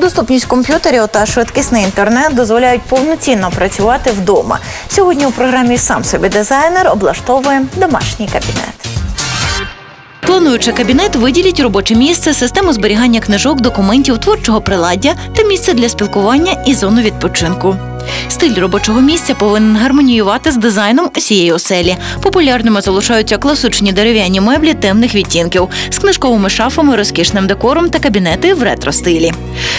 Доступність комп'ютерів та швидкісний інтернет дозволяють повноцінно працювати вдома. Сьогодні у програмі сам собі дизайнер облаштовує домашній кабінет. Плануючи кабінет, виділіть робоче місце, систему зберігання книжок, документів, творчого приладдя та місце для спілкування і зону відпочинку. Стиль робочого місця повинен гармоніювати з дизайном усієї оселі. Популярними залишаються класичні дерев'яні меблі темних відтінків з книжковими шафами, розкішним декором та кабінети в ретро-стилі.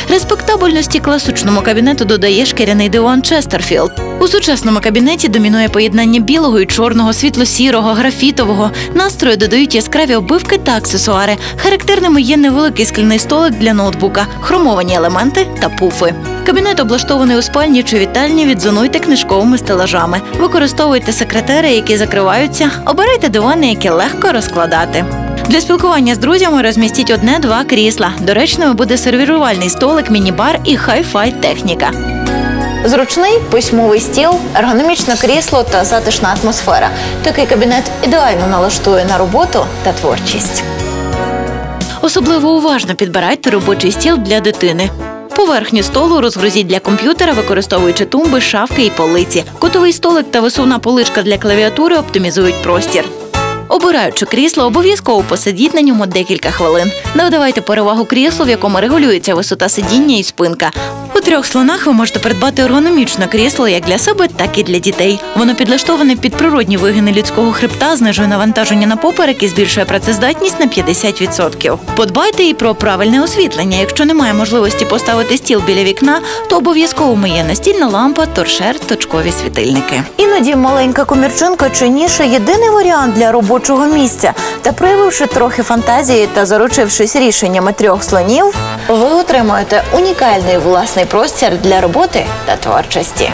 Респектабельності класичному кабінету додає шкіряний диван Честерфілд. У сучасному кабінеті домінує поєднання білого і чорного, світло-сірого, графітового. Настрою додають яскраві оббивки та аксесуари. Характерними є невеликий скляний столик для ноутбука, хромовані елементи та пуфи. Кабінет облаштований у спальні чи вітальні, відзонуйте книжковими стелажами. Використовуйте секретери, які закриваються, обирайте дивани, які легко розкладати. Для спілкування з друзями розмістіть одне-два крісла. Доречною буде сервірувальний столик, міні-бар і хай-фай техніка. Зручний письмовий стіл, ергономічне крісло та затишна атмосфера. Такий кабінет ідеально налаштує на роботу та творчість. Особливо уважно підбирайте робочий стіл для дитини. Поверхню столу розгрузіть для комп'ютера, використовуючи тумби, шафки і полиці. Котовий столик та висувна поличка для клавіатури оптимізують простір. Обираючи крісло, обов'язково посидіть на ньому декілька хвилин. Надавайте перевагу кріслу, в якому регулюється висота сидіння і спинка. У трьох слонах ви можете придбати ергономічне крісло як для себе, так і для дітей. Воно підлаштоване під природні вигини людського хребта, знижує навантаження на поперек і збільшує працездатність на 50%. Подбайте і про правильне освітлення. Якщо немає можливості поставити стіл біля вікна, то обов'язково є настільна лампа, торшер, точкові світильники. Іноді маленька комірчинка чи ніша єдиний варіант для робочого місця. Та проявивши трохи фантазії та заручившись рішеннями трьох слонів, ви отримуєте унікальний власний простір для роботи та творчості.